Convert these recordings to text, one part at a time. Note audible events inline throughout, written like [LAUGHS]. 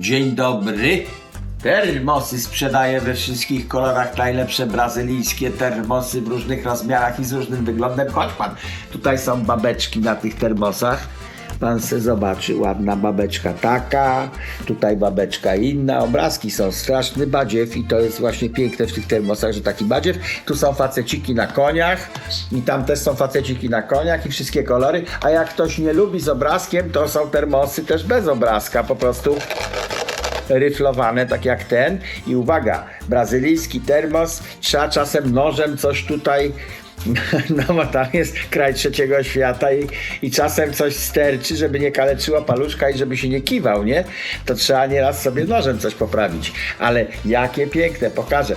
Dzień dobry. Termosy sprzedaję we wszystkich kolorach, najlepsze brazylijskie termosy w różnych rozmiarach i z różnym wyglądem. Chodź pan, tutaj są babeczki na tych termosach. Pan se zobaczy, ładna babeczka taka, tutaj babeczka inna, obrazki są straszny badziew i to jest właśnie piękne w tych termosach, że taki badziew. Tu są faceciki na koniach i tam też są faceciki na koniach i wszystkie kolory, a jak ktoś nie lubi z obrazkiem, to są termosy też bez obrazka, po prostu ryflowane, tak jak ten. I uwaga, brazylijski termos, trzeba czasem nożem coś tutaj. [LAUGHS] No bo tam jest kraj trzeciego świata i, i czasem coś sterczy, żeby nie kaleczyło paluszka i żeby się nie kiwał, nie? To trzeba nieraz sobie nożem coś poprawić. Ale jakie piękne, pokażę.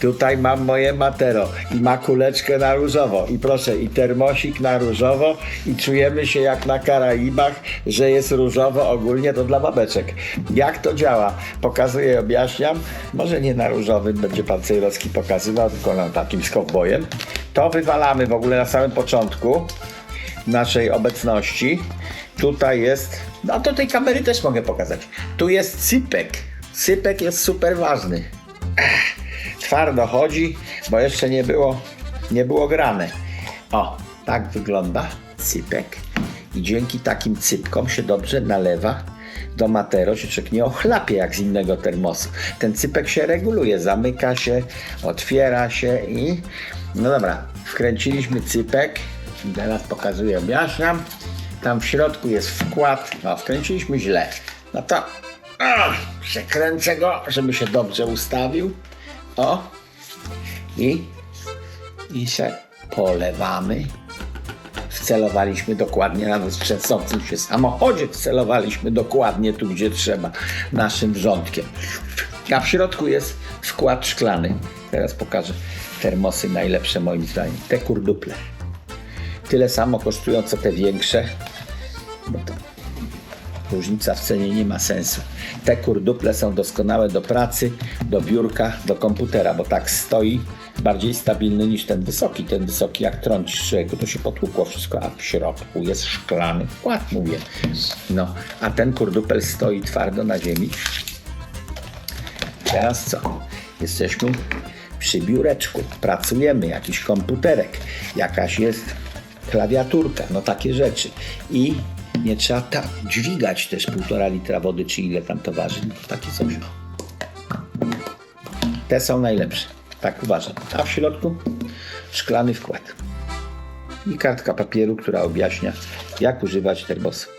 Tutaj mam moje matero i ma kuleczkę na różowo i proszę, i termosik na różowo i czujemy się jak na Karaibach, że jest różowo ogólnie to dla babeczek. Jak to działa? Pokazuję, objaśniam. Może nie na różowym będzie pan Cejrowski pokazywał, tylko na takim z kowbojem. To wywalamy w ogóle na samym początku naszej obecności. Tutaj jest, no to tej kamery też mogę pokazać. Tu jest sypek. Sypek jest super ważny twardo chodzi, bo jeszcze nie było, nie było grane. O, tak wygląda cypek. I dzięki takim cypkom się dobrze nalewa do matero, się człowiek nie ochlapie jak z innego termosu. Ten cypek się reguluje, zamyka się, otwiera się i... No dobra, wkręciliśmy cypek. Teraz pokazuję, objaśniam. Tam w środku jest wkład. No, wkręciliśmy źle. No to przekręcę go, żeby się dobrze ustawił. O. I, i się polewamy. Wcelowaliśmy dokładnie, nawet w trzęsącym się samochodzie wcelowaliśmy dokładnie tu, gdzie trzeba, naszym wrzątkiem. A w środku jest wkład szklany. Teraz pokażę termosy najlepsze moim zdaniem. Te kurduple. Tyle samo kosztują co te większe. Bo to Różnica w cenie nie ma sensu. Te kurduple są doskonałe do pracy, do biurka, do komputera, bo tak stoi bardziej stabilny niż ten wysoki. Ten wysoki jak trącisz człowieku, to się potłukło wszystko, a w środku jest szklany wkład, mówię. No, a ten kurdupel stoi twardo na ziemi. Teraz co? Jesteśmy przy biureczku, pracujemy, jakiś komputerek, jakaś jest klawiaturka, no takie rzeczy. I nie trzeba tak dźwigać też półtora litra wody, czy ile tam to waży. No, takie coś. Te są najlepsze. Tak uważam. A w środku szklany wkład. I kartka papieru, która objaśnia, jak używać termosu.